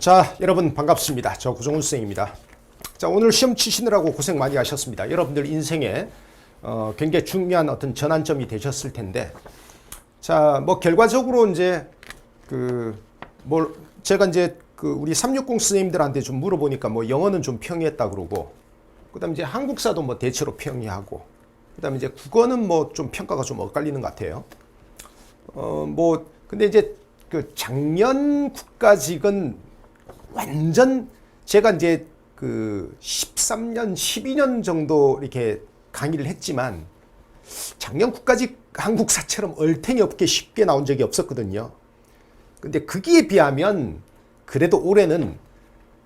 자, 여러분 반갑습니다. 저 구종훈 선생입니다. 자, 오늘 시험 치시느라고 고생 많이 하셨습니다. 여러분들 인생에 어, 굉장히 중요한 어떤 전환점이 되셨을 텐데, 자, 뭐 결과적으로 이제 그 뭘 제가 이제 그 우리 360 선생님들한테 좀 물어보니까 뭐 영어는 좀 평이했다 그러고, 그다음 이제 한국사도 뭐 대체로 평이하고, 그다음에 이제 국어는 뭐 좀 평가가 좀 엇갈리는 것 같아요. 어, 뭐, 근데 이제 그 작년 국가직은 완전 제가 이제 그 13년, 12년 정도 이렇게 강의를 했지만 작년 국가직 한국사처럼 얼탱이 없게 쉽게 나온 적이 없었거든요. 근데 거기에 비하면 그래도 올해는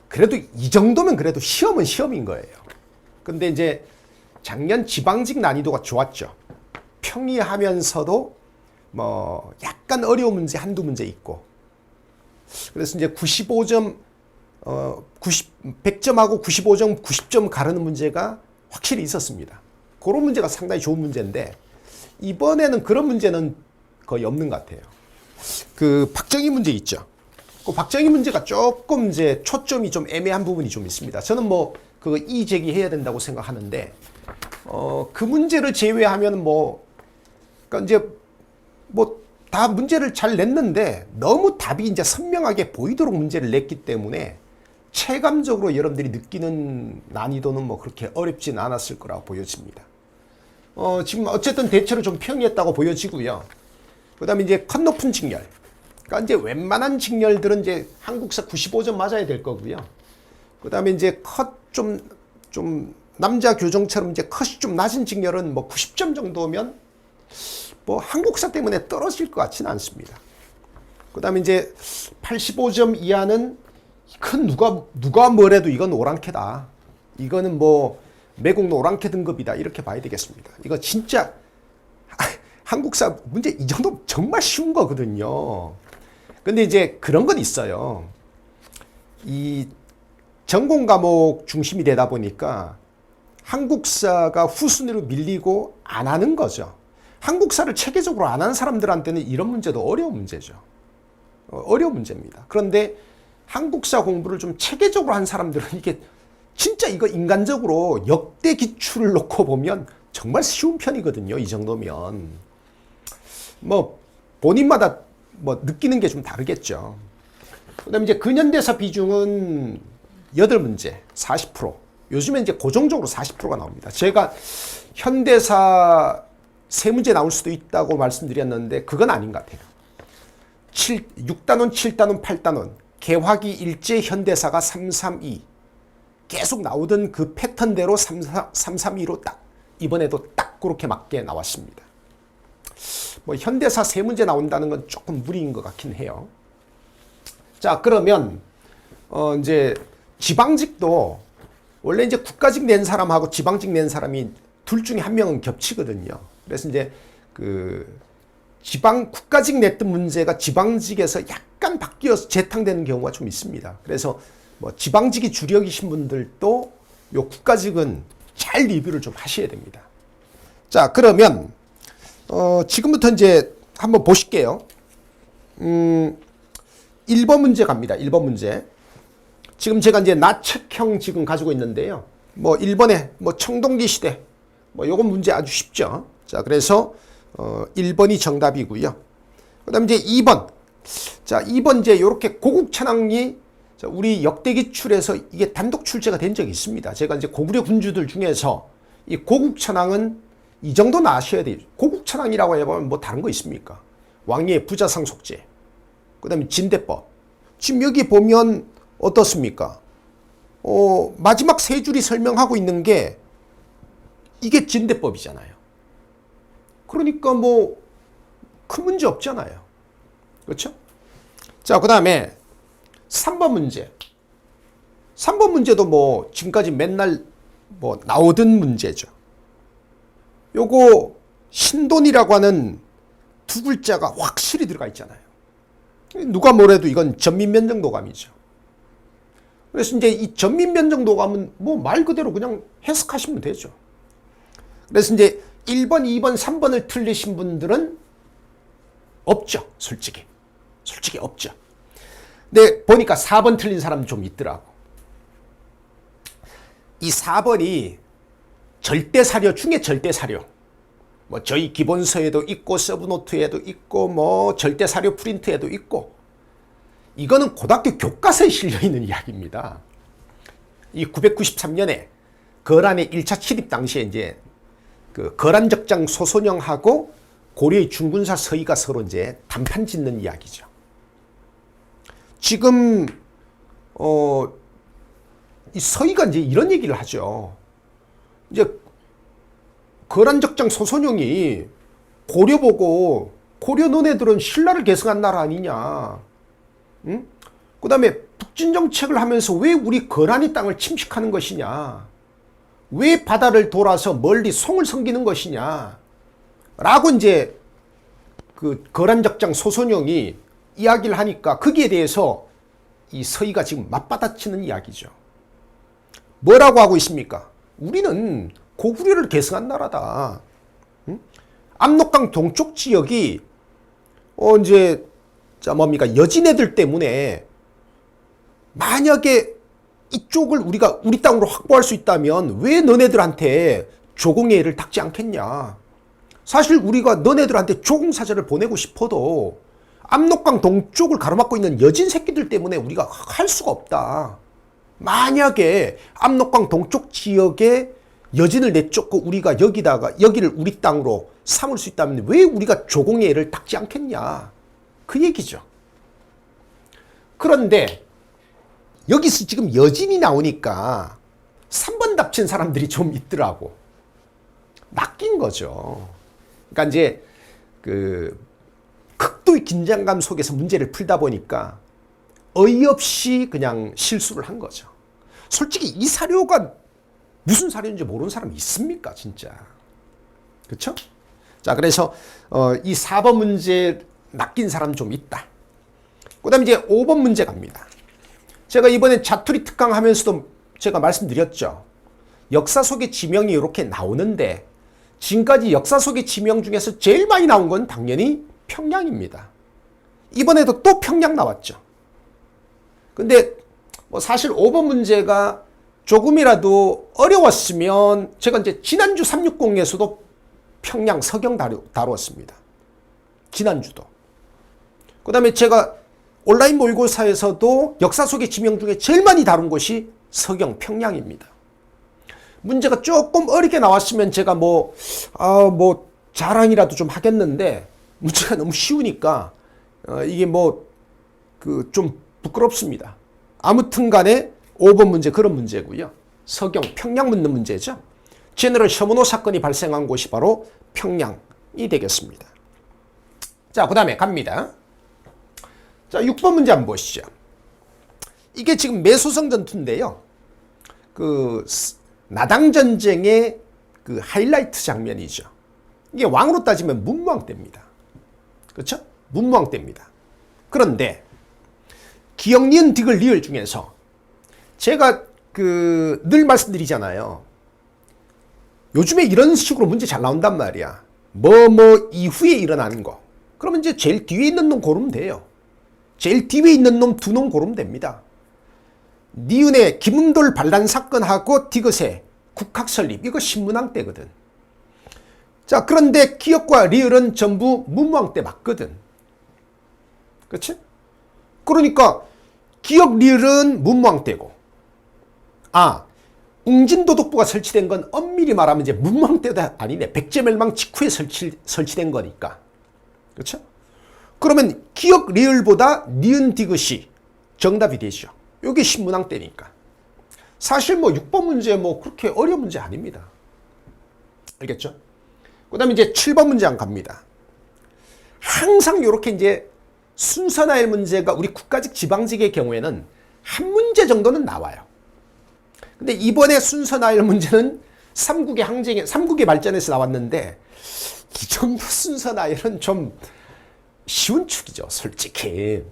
그래도 이 정도면 그래도 시험은 시험인 거예요. 근데 이제 작년 지방직 난이도가 좋았죠. 평이하면서도 뭐 약간 어려운 문제 한두 문제 있고 그래서 이제 95점 어 90, 100점하고 95점 90점 가르는 문제가 확실히 있었습니다. 그런 문제가 상당히 좋은 문제인데 이번에는 그런 문제는 거의 없는 것 같아요. 그 박정희 문제 있죠. 그 박정희 문제가 조금 이제 초점이 좀 애매한 부분이 좀 있습니다. 저는 뭐 그거 이의 제기해야 된다고 생각하는데 어 그 문제를 제외하면 뭐 그러니까 이제 뭐 다 문제를 잘 냈는데 너무 답이 이제 선명하게 보이도록 문제를 냈기 때문에 체감적으로 여러분들이 느끼는 난이도는 뭐 그렇게 어렵진 않았을 거라고 보여집니다. 어, 지금 어쨌든 대체로 좀 평이했다고 보여지고요. 그 다음에 이제 컷 높은 직렬. 그러니까 이제 웬만한 직렬들은 이제 한국사 95점 맞아야 될 거고요. 그 다음에 이제 컷 좀, 좀, 남자 교정처럼 이제 컷이 좀 낮은 직렬은 뭐 90점 정도면 뭐 한국사 때문에 떨어질 것 같지는 않습니다. 그 다음에 이제 85점 이하는 큰 누가, 누가 뭐래도 이건 오랑캐다. 이거는 뭐 매국노 오랑캐 등급이다. 이렇게 봐야 되겠습니다. 이거 진짜 한국사 문제 이 정도 정말 쉬운 거거든요. 근데 이제 그런 건 있어요. 이 전공 과목 중심이 되다 보니까 한국사가 후순위로 밀리고 안 하는 거죠. 한국사를 체계적으로 안 하는 사람들한테는 이런 문제도 어려운 문제죠. 어, 어려운 문제입니다. 그런데 한국사 공부를 좀 체계적으로 한 사람들은 이게 진짜 이거 인간적으로 역대 기출을 놓고 보면 정말 쉬운 편이거든요. 이 정도면. 뭐 본인마다 뭐 느끼는 게 좀 다르겠죠. 그다음에 이제 근현대사 비중은 8문제 40%. 요즘에 이제 고정적으로 40%가 나옵니다. 제가 현대사 세 문제 나올 수도 있다고 말씀드렸는데 그건 아닌 것 같아요. 7, 6단원, 7단원, 8단원 개화기 일제 현대사가 332 계속 나오던 그 패턴대로 332로 딱 이번에도 딱 그렇게 맞게 나왔습니다. 뭐 현대사 세 문제 나온다는 건 조금 무리인 것 같긴 해요. 자 그러면 어 이제 지방직도 원래 이제 국가직 낸 사람하고 지방직 낸 사람이 둘 중에 한 명은 겹치거든요. 그래서 이제 그 지방 국가직 냈던 문제가 지방직에서 약간 바뀌어서 재탕되는 경우가 좀 있습니다. 그래서 뭐 지방직이 주력이신 분들도 요 국가직은 잘 리뷰를 좀 하셔야 됩니다. 자, 그러면 어 지금부터 이제 한번 보실게요. 음 1번 문제 갑니다. 1번 문제. 지금 제가 이제 나측형 지금 가지고 있는데요. 뭐 1번에 뭐 청동기 시대 뭐 요건 문제 아주 쉽죠. 자, 그래서 어 1번이 정답이고요. 그 다음에 이제 2번. 자, 2번 이제 요렇게 고국 천왕이 자, 우리 역대 기출에서 이게 단독 출제가 된 적이 있습니다. 제가 이제 고구려 군주들 중에서 이 고국 천왕은 이 정도는 아셔야 돼요. 고국 천왕이라고 해보면 뭐 다른 거 있습니까? 왕의 부자 상속제. 그다음에 진대법. 지금 여기 보면 어떻습니까? 어, 마지막 세 줄이 설명하고 있는 게 이게 진대법이잖아요. 그러니까 뭐 큰 문제 없잖아요. 그렇죠? 자, 그 다음에 3번 문제. 3번 문제도 뭐 지금까지 맨날 뭐 나오던 문제죠. 요거 신돈이라고 하는 두 글자가 확실히 들어가 있잖아요. 누가 뭐래도 이건 전민면정도감이죠. 그래서 이제 이 전민면정도감은 뭐 말 그대로 그냥 해석하시면 되죠. 그래서 이제 1번, 2번, 3번을 틀리신 분들은 없죠. 솔직히. 솔직히 없죠. 근데 보니까 4번 틀린 사람 좀 있더라고. 이 4번이 절대 사료 중에 절대 사료. 뭐 저희 기본서에도 있고 서브노트에도 있고 뭐 절대 사료 프린트에도 있고 이거는 고등학교 교과서에 실려 있는 이야기입니다. 이 993년에 거란의 1차 침입 당시에 이제 그 거란적장 소선영하고 고려의 중군사 서희가 서로 이제 단판 짓는 이야기죠. 지금 어, 이 서희가 이제 이런 얘기를 하죠. 이제 거란적장 소선영이 고려 보고 고려 너네들은 신라를 계승한 나라 아니냐. 응? 그 다음에 북진 정책을 하면서 왜 우리 거란의 땅을 침식하는 것이냐. 왜 바다를 돌아서 멀리 송을 섬기는 것이냐. 라고 이제 그 거란적장 소선영이 이야기를 하니까 거기에 대해서 이 서희가 지금 맞받아치는 이야기죠. 뭐라고 하고 있습니까? 우리는 고구려를 계승한 나라다. 응? 압록강 동쪽 지역이 어 이제 자 뭡니까 여진애들 때문에 만약에 이쪽을 우리가 우리 땅으로 확보할 수 있다면 왜 너네들한테 조공예를 닦지 않겠냐? 사실 우리가 너네들한테 조공사절을 보내고 싶어도 압록강 동쪽을 가로막고 있는 여진 새끼들 때문에 우리가 할 수가 없다. 만약에 압록강 동쪽 지역에 여진을 내쫓고 우리가 여기다가 여기를 우리 땅으로 삼을 수 있다면 왜 우리가 조공예를 닦지 않겠냐? 그 얘기죠. 그런데 여기서 지금 여진이 나오니까 3번 답친 사람들이 좀 있더라고. 낚인 거죠. 그러니까 이제 그 극도의 긴장감 속에서 문제를 풀다 보니까 어이없이 그냥 실수를 한 거죠. 솔직히 이 사료가 무슨 사료인지 모르는 사람이 있습니까, 진짜? 그렇죠? 자, 그래서 어, 이 4번 문제 낚인 사람 좀 있다. 그다음에 이제 5번 문제 갑니다. 제가 이번에 자투리 특강 하면서도 제가 말씀드렸죠. 역사 속의 지명이 이렇게 나오는데 지금까지 역사 속의 지명 중에서 제일 많이 나온 건 당연히 평양입니다. 이번에도 또 평양 나왔죠. 근데 뭐 사실 5번 문제가 조금이라도 어려웠으면 제가 이제 지난주 360에서도 평양 서경 다루, 다루었습니다. 지난주도. 그 다음에 제가 온라인 모의고사에서도 역사 속의 지명 중에 제일 많이 다룬 곳이 서경 평양입니다. 문제가 조금 어렵게 나왔으면 제가 뭐, 아, 뭐, 자랑이라도 좀 하겠는데, 문제가 너무 쉬우니까, 어, 이게 뭐, 그, 좀 부끄럽습니다. 아무튼 간에 5번 문제 그런 문제고요. 서경, 평양 묻는 문제죠. 제너럴 셔먼호 사건이 발생한 곳이 바로 평양이 되겠습니다. 자, 그 다음에 갑니다. 자, 6번 문제 한번 보시죠. 이게 지금 매소성 전투인데요. 그 나당 전쟁의 그 하이라이트 장면이죠. 이게 왕으로 따지면 문무왕 때입니다. 그렇죠? 문무왕 때입니다. 그런데 기억 니은 딕을 리을 중에서 제가 그 늘 말씀드리잖아요. 요즘에 이런 식으로 문제 잘 나온단 말이야. 뭐 뭐 이후에 일어나는 거. 그러면 이제 제일 뒤에 있는 놈 고르면 돼요. 제일 뒤에 있는 놈 두 놈 고르면 됩니다. 니은의 김은돌 반란 사건하고 디귿의 국학 설립 이거 신문왕 때거든. 자 그런데 기억과 리을은 전부 문무왕 때 맞거든. 그렇지? 그러니까 기억 리을은 문무왕 때고 아 웅진도독부가 설치된 건 엄밀히 말하면 이제 문무왕 때도 아니네. 백제멸망 직후에 설치, 설치된 거니까. 그렇죠? 그러면 기억 리을보다 니은 디귿이 정답이 되죠. 이게 신문왕 때니까. 사실 뭐 6번 문제 뭐 그렇게 어려운 문제 아닙니다. 알겠죠? 그 다음에 이제 7번 문제 안 갑니다. 항상 이렇게 이제 순서나일 문제가 우리 국가직 지방직의 경우에는 한 문제 정도는 나와요. 근데 이번에 순서나일 문제는 삼국의 항쟁에, 삼국의 발전에서 나왔는데 이 정도 순서나일은 좀 쉬운 축이죠, 솔직히.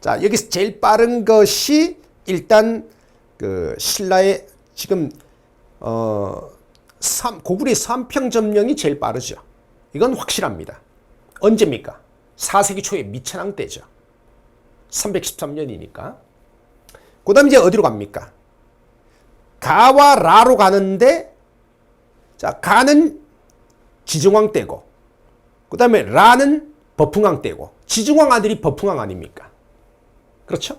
자, 여기서 제일 빠른 것이 일단 그 신라의 지금 어 삼, 고구려 삼평 점령이 제일 빠르죠. 이건 확실합니다. 언제입니까? 4세기 초에 미천왕 때죠. 313년이니까. 그 다음 이제 어디로 갑니까? 가와 라로 가는데, 자, 가는 지중왕 때고, 그 다음에 라는 버풍왕 때고, 지중왕 아들이 버풍왕 아닙니까? 그렇죠?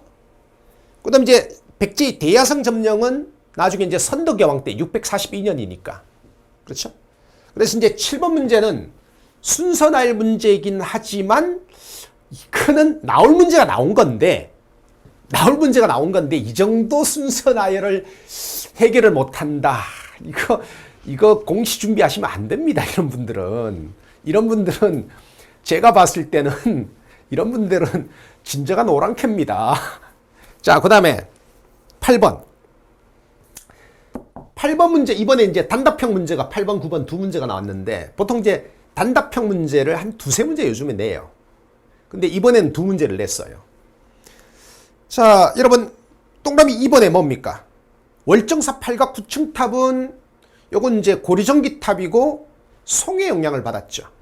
그 다음 이제 백제 대야성 점령은 나중에 이제 선덕여왕 때 642년이니까. 그렇죠? 그래서 이제 7번 문제는 순서날 문제이긴 하지만 이거는 나올 문제가 나온 건데 나올 문제가 나온 건데 이 정도 순서 나열을 해결을 못 한다. 이거 이거 공시 준비하시면 안 됩니다. 이런 분들은 이런 분들은 제가 봤을 때는 이런 분들은 진정한 오랑캐입니다. 자, 그 다음에 8번. 8번 문제 이번에 이제 단답형 문제가 8번, 9번 두 문제가 나왔는데 보통 이제 단답형 문제를 한 두세 문제 요즘에 내요. 근데 이번엔 두 문제를 냈어요. 자, 여러분 동그라미 2번에 뭡니까? 월정사 팔각 구층탑은 요건 이제 고리전기탑이고 송의 영향을 받았죠.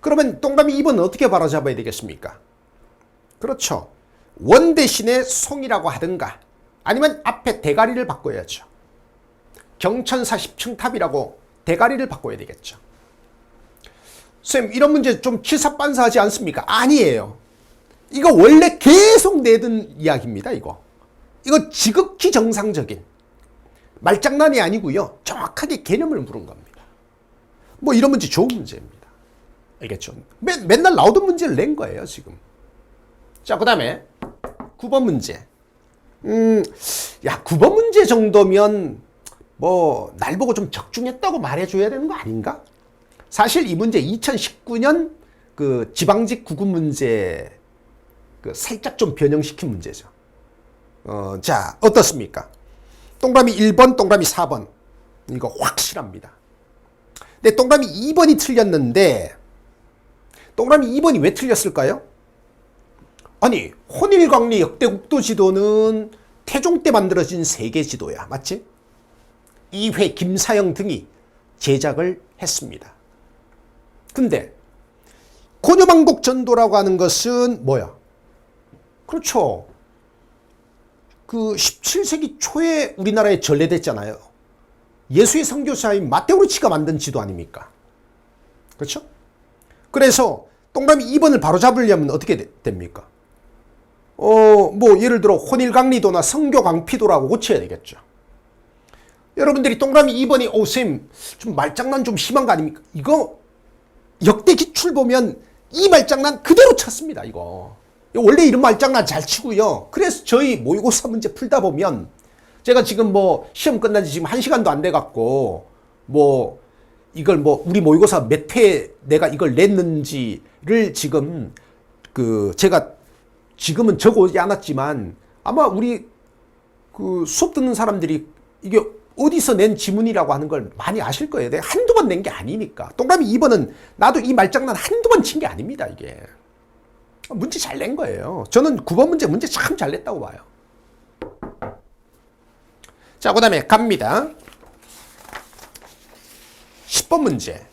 그러면 동그라미 2번은 어떻게 바로잡아야 되겠습니까? 그렇죠. 원 대신에 송이라고 하든가 아니면 앞에 대가리를 바꿔야죠. 경천사 10층 탑이라고 대가리를 바꿔야 되겠죠. 쌤, 이런 문제 좀 치사반사하지 않습니까? 아니에요. 이거 원래 계속 내던 이야기입니다, 이거. 이거 지극히 정상적인 말장난이 아니고요. 정확하게 개념을 물은 겁니다. 뭐 이런 문제 좋은 문제입니다. 알겠죠? 매, 맨날 나오던 문제를 낸 거예요, 지금. 자, 그 다음에 9번 문제. 음, 야, 9번 문제 정도면 뭐, 날 보고 좀 적중했다고 말해줘야 되는 거 아닌가? 사실 이 문제 2019년 그 지방직 구급 문제 그 살짝 좀 변형시킨 문제죠. 어, 자, 어떻습니까? 동그라미 1번, 동그라미 4번. 이거 확실합니다. 근데 동그라미 2번이 틀렸는데, 동그라미 2번이 왜 틀렸을까요? 아니, 혼일광리 역대 국도 지도는 태종 때 만들어진 세계 지도야. 맞지? 이회 김사영 등이 제작을 했습니다. 근데 고려망곡 전도라고 하는 것은 뭐야? 그렇죠. 그 17세기 초에 우리나라에 전래됐잖아요. 예수의 선교사인 마테오르치가 만든 지도 아닙니까? 그렇죠? 그래서 동그라미 2번을 바로 잡으려면 어떻게 되, 됩니까? 어, 뭐 예를 들어 혼일강리도나 성교강피도라고 고쳐야 되겠죠. 여러분들이 동그라미 2번이 오, 쌤, 좀 말장난 좀 심한 거 아닙니까? 이거 역대 기출 보면 이 말장난 그대로 쳤습니다, 이거. 원래 이런 말장난 잘 치고요. 그래서 저희 모의고사 문제 풀다 보면 제가 지금 뭐 시험 끝난 지 지금 한 시간도 안 돼 갖고 뭐 이걸 뭐 우리 모의고사 몇 회 내가 이걸 냈는지를 지금 그 제가 지금은 적어 오지 않았지만 아마 우리 그 수업 듣는 사람들이 이게 어디서 낸 지문이라고 하는 걸 많이 아실 거예요. 내가 한두 번 낸 게 아니니까. 동그라미 2번은 나도 이 말장난 한두 번 친 게 아닙니다, 이게. 문제 잘 낸 거예요. 저는 9번 문제, 문제 참 잘 냈다고 봐요. 자, 그 다음에 갑니다. 10번 문제.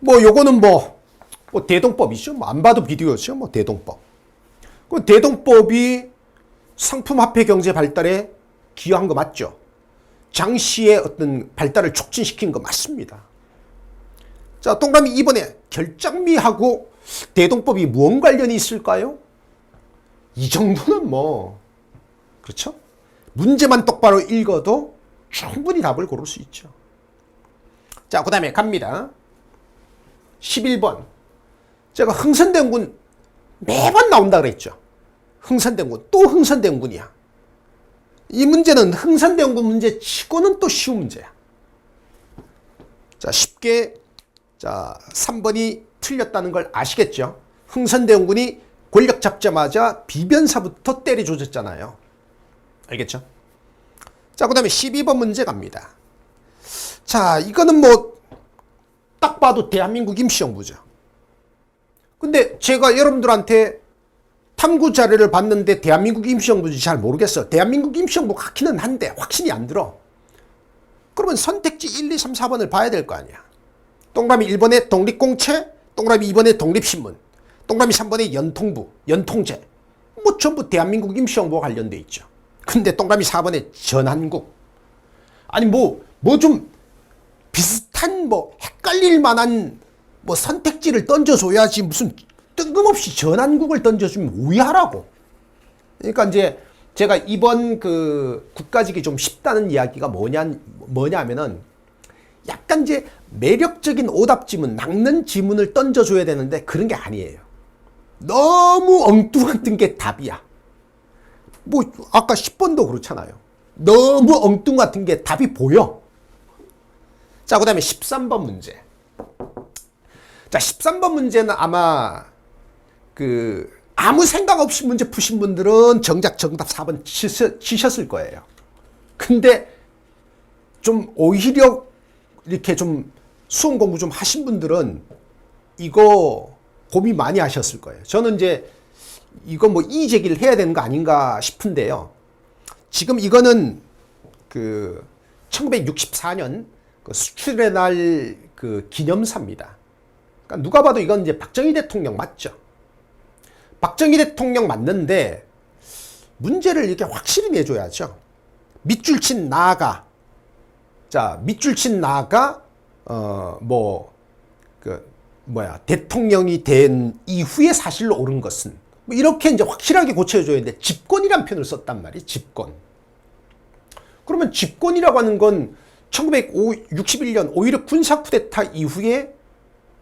뭐, 요거는 뭐, 뭐 대동법이죠. 뭐, 안 봐도 비디오죠. 뭐, 대동법. 그 대동법이 상품 화폐 경제 발달에 기여한 거 맞죠? 장씨의 어떤 발달을 촉진시킨 거 맞습니다. 자, 동그라미 이번에 결장미하고 대동법이 무언 관련이 있을까요? 이 정도는 뭐, 그렇죠? 문제만 똑바로 읽어도 충분히 답을 고를 수 있죠. 자, 그 다음에 갑니다. 11번. 제가 흥선대원군 매번 나온다 그랬죠. 흥선대원군. 또 흥선대원군이야. 이 문제는 흥선대원군 문제 치고는 또 쉬운 문제야. 자, 쉽게 자, 3번이 틀렸다는 걸 아시겠죠? 흥선대원군이 권력 잡자마자 비변사부터 때려줘졌잖아요. 알겠죠? 자, 그 다음에 12번 문제 갑니다. 자, 이거는 뭐, 딱 봐도 대한민국 임시정부죠. 근데 제가 여러분들한테 탐구 자료를 봤는데 대한민국 임시정부인지 잘 모르겠어. 대한민국 임시정부 같기는 한데 확신이 안 들어. 그러면 선택지 1, 2, 3, 4번을 봐야 될 거 아니야. 동그라미 1번에 독립공채, 동그라미 2번에 독립신문, 동그라미 3번에 연통부, 연통제. 뭐 전부 대한민국 임시정부와 관련돼 있죠. 근데 동그라미 4번에 전한국. 아니 뭐 뭐 좀 비슷한 뭐 헷갈릴 만한 뭐 선택지를 던져줘야지 무슨 뜬금없이 전한국을 던져주면 오해하라고. 그러니까 이제 제가 이번 그 국가직이 좀 쉽다는 이야기가 뭐냐 뭐냐면은 약간 이제 매력적인 오답 지문, 낚는 지문을 던져줘야 되는데 그런 게 아니에요. 너무 엉뚱한 게 답이야. 뭐 아까 10번도 그렇잖아요. 너무 엉뚱 같은 게 답이 보여. 자, 그 다음에 13번 문제. 자, 13번 문제는 아마 그 아무 생각 없이 문제 푸신 분들은 정작 정답 4번 치셨, 치셨 을 거예요. 근데 좀 오히려 이렇게 좀 수험 공부 좀 하신 분들은 이거 고민 많이 하셨을 거예요. 저는 이제 이거 뭐 이의 제기를 해야 되는 거 아닌가 싶은데요. 지금 이거는 그 1964년 그 수출의 날 그 기념사입니다. 그러니까 누가 봐도 이건 이제 박정희 대통령 맞죠? 박정희 대통령 맞는데 문제를 이렇게 확실히 내줘야죠. 밑줄 친 나가. 자, 밑줄 친 나가 어뭐 그 뭐야 대통령이 된 이후에 사실로 옳은 것은 뭐 이렇게 이제 확실하게 고쳐줘야 되는데 집권이란 표현을 썼단 말이에요. 집권. 그러면 집권이라고 하는 건 1961년 오히려 군사 쿠데타 이후에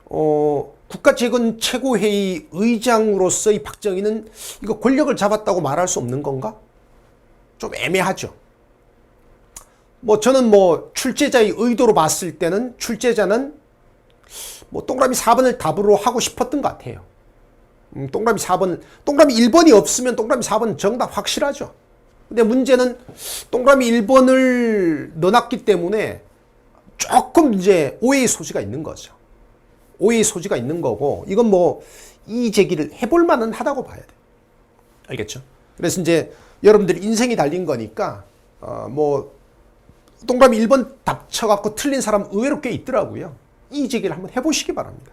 어, 국가재건 최고회의 의장으로서의 박정희는 이거 권력을 잡았다고 말할 수 없는 건가? 좀 애매하죠. 뭐 저는 뭐 출제자의 의도로 봤을 때는 출제자는 뭐 동그라미 4번을 답으로 하고 싶었던 것 같아요. 음, 동그라미 4번, 동그라미 1번이 없으면 동그라미 4번 정답 확실하죠. 근데 문제는 동그라미 1번을 넣어놨기 때문에 조금 이제 오해의 소지가 있는 거죠. 오해의 소지가 있는 거고, 이건 뭐, 이 제기를 해볼 만은 하다고 봐야 돼. 알겠죠? 그래서 이제 여러분들 인생이 달린 거니까, 어, 뭐, 동그라미 1번 답 쳐갖고 틀린 사람 의외로 꽤 있더라고요. 이 제기를 한번 해보시기 바랍니다.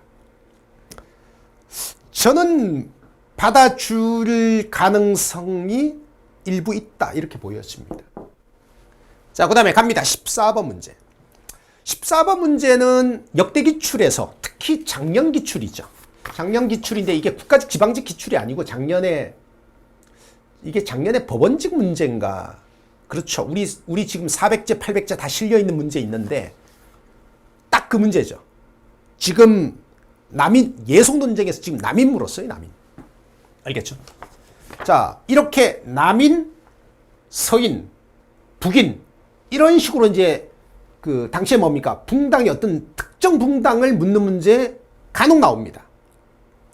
저는 받아줄 가능성이 일부 있다. 이렇게 보여집니다. 자, 그 다음에 갑니다. 14번 문제. 14번 문제는 역대 기출에서 특히 작년 기출이죠. 작년 기출인데 이게 국가직 지방직 기출이 아니고 작년에 이게 작년에 법원직 문제인가? 그렇죠. 우리 우리 지금 400제, 800제 다 실려 있는 문제 있는데 딱 그 문제죠. 지금 남인 예속 논쟁에서 지금 남인 물었어요, 남인. 알겠죠? 자, 이렇게 남인, 서인, 북인 이런 식으로 이제 그 당시에 뭡니까? 붕당의 어떤 특정 붕당을 묻는 문제 간혹 나옵니다.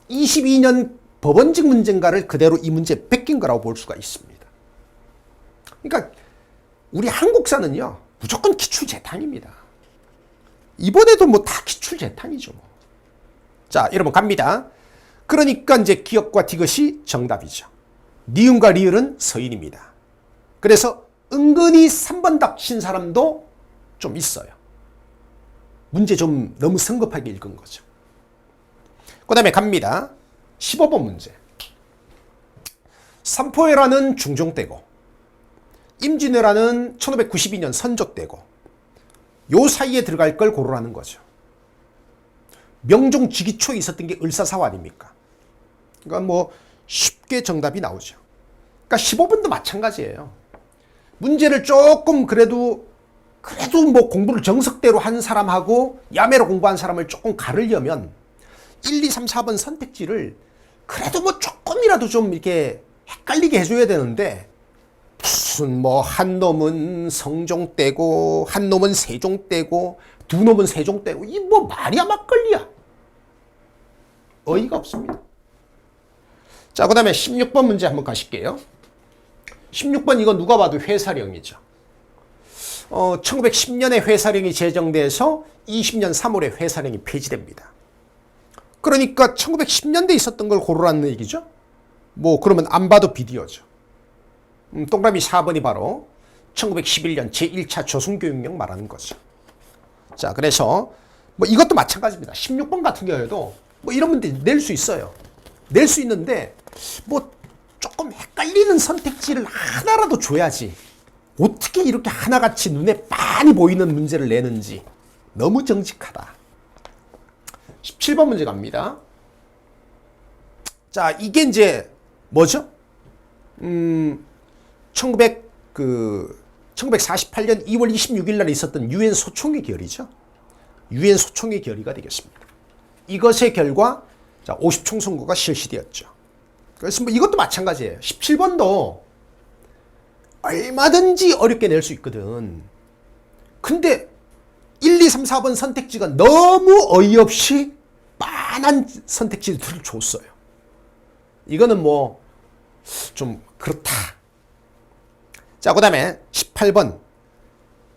22년 법원직 문제인가를 그대로 이 문제에 베낀 거라고 볼 수가 있습니다. 그러니까 우리 한국사는요 무조건 기출재탕입니다. 이번에도 뭐 다 기출재탕이죠. 뭐. 자, 여러분 갑니다. 그러니까 이제 기억과 디귿이 정답이죠. 니은과 리을은 서인입니다. 그래서 은근히 3번 답친 사람도 좀 있어요. 문제 좀 너무 성급하게 읽은 거죠. 그 다음에 갑니다. 15번 문제. 삼포해라는 중종때고, 임진왜라는 1592년 선조때고, 요 사이에 들어갈 걸 고르라는 거죠. 명종 즉위 초에 있었던 게 을사사화 아닙니까? 그러니까 뭐 쉽게 정답이 나오죠. 그러니까 15번도 마찬가지예요. 문제를 조금 그래도 그래도 뭐 공부를 정석대로 한 사람하고 야매로 공부한 사람을 조금 가르려면 1, 2, 3, 4번 선택지를 그래도 뭐 조금이라도 좀 이렇게 헷갈리게 해줘야 되는데 무슨 뭐 한 놈은 성종 때고 한 놈은 세종 때고 두 놈은 세종 때고 이 뭐 말이야 막걸리야 어이가 없습니다. 자, 그 다음에 16번 문제 한번 가실게요. 16번 이거 누가 봐도 회사령이죠. 어, 1910년에 회사령이 제정돼서 20년 3월에 회사령이 폐지됩니다. 그러니까 1910년대 있었던 걸 고르라는 얘기죠. 뭐 그러면 안 봐도 비디오죠. 음, 동그라미 4번이 바로 1911년 제1차 조선교육령 말하는 거죠. 자, 그래서 뭐 이것도 마찬가지입니다. 16번 같은 경우에도 뭐 이런 문제 낼 수 있어요. 낼 수 있는데 뭐 조금 헷갈리는 선택지를 하나라도 줘야지. 어떻게 이렇게 하나같이 눈에 빤히 보이는 문제를 내는지 너무 정직하다. 17번 문제 갑니다. 자, 이게 이제 뭐죠? 음, 1900, 그, 1948년 2월 26일 날 있었던 유엔 소총의 결의죠. 유엔 소총의 결의가 되겠습니다. 이것의 결과, 자, 50총 선거가 실시되었죠. 뭐 이것도 마찬가지예요. 17번도 얼마든지 어렵게 낼 수 있거든. 근데 1, 2, 3, 4번 선택지가 너무 어이없이 빤한 선택지들을 줬어요. 이거는 뭐 좀 그렇다. 자, 그 다음에 18번.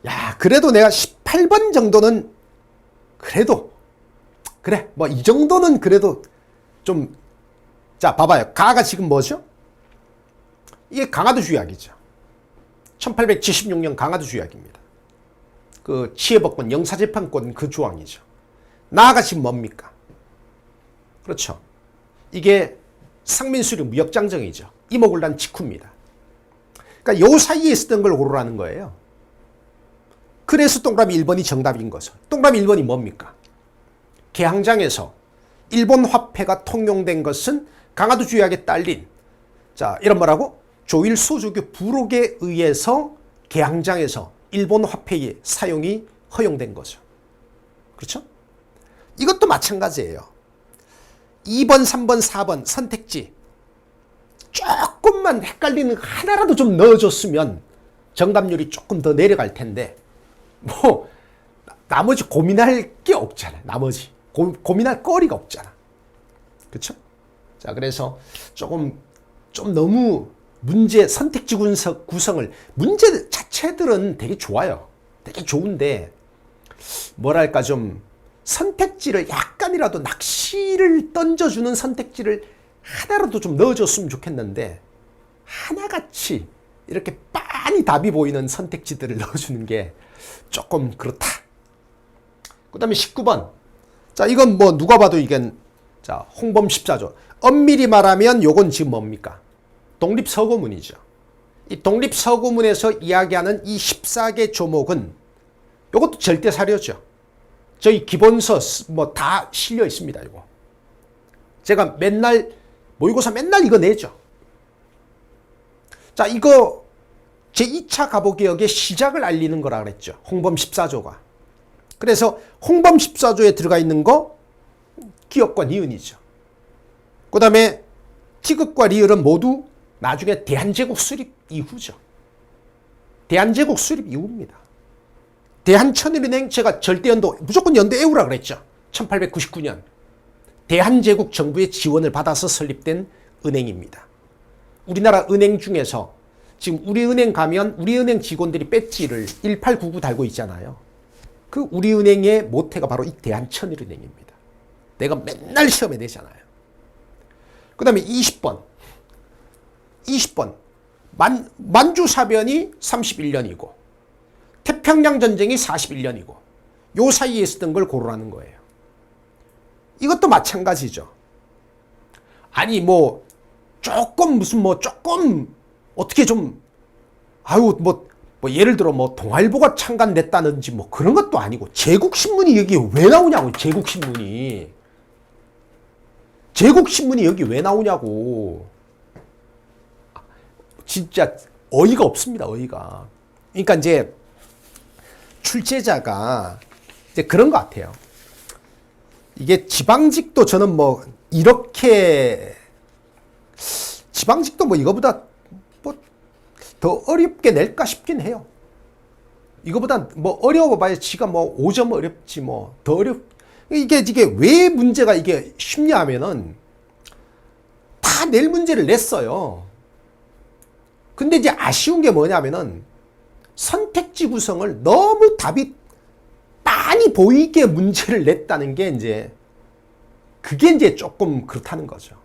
야, 그래도 내가 18번 정도는 그래도 그래, 뭐 이 정도는 그래도 좀 자, 봐봐요. 가가 지금 뭐죠? 이게 강화도 주약이죠. 1876년 강화도 주약입니다. 그 치해법권, 영사재판권 그 조항이죠. 나아가 지금 뭡니까? 그렇죠. 이게 상민수령 무역장정이죠. 이모군란 직후입니다. 그러니까 요 사이에 있었던 걸 고르라는 거예요. 그래서 동그라미 1번이 정답인 거죠. 동그라미 1번이 뭡니까? 개항장에서 일본 화폐가 통용된 것은 강화도 주약에 딸린 자 이런 뭐라고 조일 소 조교 부록에 의해서 개항장에서 일본 화폐의 사용이 허용된 거죠. 그렇죠? 이것도 마찬가지예요. 2번, 3번, 4번 선택지 조금만 헷갈리는 거 하나라도 좀 넣어줬으면 정답률이 조금 더 내려갈 텐데 뭐 나머지 고민할 게 없잖아. 나머지 고, 고민할 거리가 없잖아. 그렇죠? 자 그래서 조금 좀 너무 문제 선택지 분석 구성을 문제 자체들은 되게 좋아요. 되게 좋은데 뭐랄까 좀 선택지를 약간이라도 낚시를 던져주는 선택지를 하나라도 좀 넣어줬으면 좋겠는데 하나같이 이렇게 빤히 답이 보이는 선택지들을 넣어주는 게 조금 그렇다. 그 다음에 19번. 자, 이건 뭐 누가 봐도 이건 자, 홍범 14조. 엄밀히 말하면 요건 지금 뭡니까? 독립서고문이죠. 이 독립서고문에서 이야기하는 이 14개 조목은 요것도 절대 사료죠. 저희 기본서 뭐 다 실려 있습니다, 이거. 제가 맨날 모의고사 맨날 이거 내죠. 자, 이거 제2차 가보개혁의 시작을 알리는 거라 그랬죠. 홍범 14조가. 그래서 홍범 14조에 들어가 있는 거 기업과 니은이죠. 그 다음에 티극과 리을은 모두 나중에 대한제국 수립 이후죠. 대한제국 수립 이후입니다. 대한천일은행 제가 절대 연도 무조건 연도 에우라 그랬죠. 1899년 대한제국 정부의 지원을 받아서 설립된 은행입니다. 우리나라 은행 중에서 지금 우리은행 가면 우리은행 직원들이 배지를 1899 달고 있잖아요. 그 우리은행의 모태가 바로 이 대한천일은행입니다. 내가 맨날 시험에 내잖아요. 그 다음에 20번. 20번. 만, 만주사변이 31년이고, 태평양 전쟁이 41년이고, 요 사이에 있었던 걸 고르라는 거예요. 이것도 마찬가지죠. 아니, 뭐, 조금, 무슨 뭐, 조금, 어떻게 좀, 아유, 뭐, 뭐, 예를 들어 뭐, 동아일보가 창간됐다는지 뭐, 그런 것도 아니고, 제국신문이 여기 왜 나오냐고, 제국신문이. 제국신문이 여기 왜 나오냐고. 진짜 어이가 없습니다, 어이가. 그러니까 이제 출제자가 이제 그런 것 같아요. 이게 지방직도 저는 뭐 이렇게 지방직도 뭐 이거보다 뭐 더 어렵게 낼까 싶긴 해요. 이거보다 뭐 어려워봐야 지가 뭐 5점 어렵지 뭐 더 어렵 이게 이게 왜 문제가 이게 쉽냐 하면은 다 낼 문제를 냈어요. 근데 이제 아쉬운 게 뭐냐면은 선택지 구성을 너무 답이 많이 보이게 문제를 냈다는 게 이제 그게 이제 조금 그렇다는 거죠.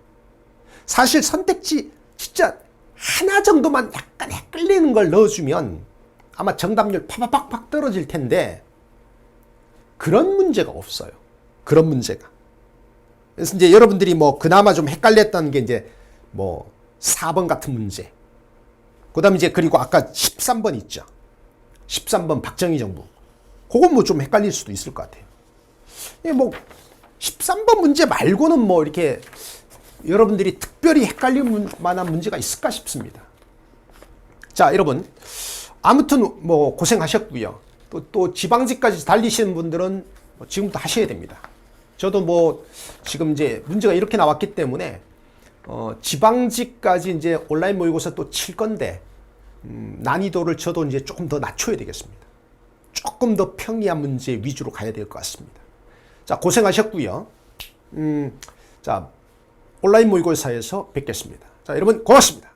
사실 선택지 진짜 하나 정도만 약간 헷갈리는 걸 넣어주면 아마 정답률 파파팍팍 떨어질 텐데 그런 문제가 없어요. 그런 문제가. 그래서 이제 여러분들이 뭐 그나마 좀 헷갈렸던 게 이제 뭐 4번 같은 문제. 그 다음에 이제 그리고 아까 13번 있죠. 13번 박정희 정부. 그건 뭐 좀 헷갈릴 수도 있을 것 같아요. 예, 뭐 13번 문제 말고는 뭐 이렇게 여러분들이 특별히 헷갈릴 문- 만한 문제가 있을까 싶습니다. 자, 여러분. 아무튼 뭐 고생하셨고요. 또, 또 지방직까지 달리시는 분들은 뭐 지금부터 하셔야 됩니다. 저도 뭐 지금 이제 문제가 이렇게 나왔기 때문에 어, 지방직까지 이제 온라인 모의고사 또 칠 건데 음, 난이도를 저도 이제 조금 더 낮춰야 되겠습니다. 조금 더 평이한 문제 위주로 가야 될 것 같습니다. 자, 고생하셨고요. 음, 자, 온라인 모의고사에서 뵙겠습니다. 자, 여러분 고맙습니다.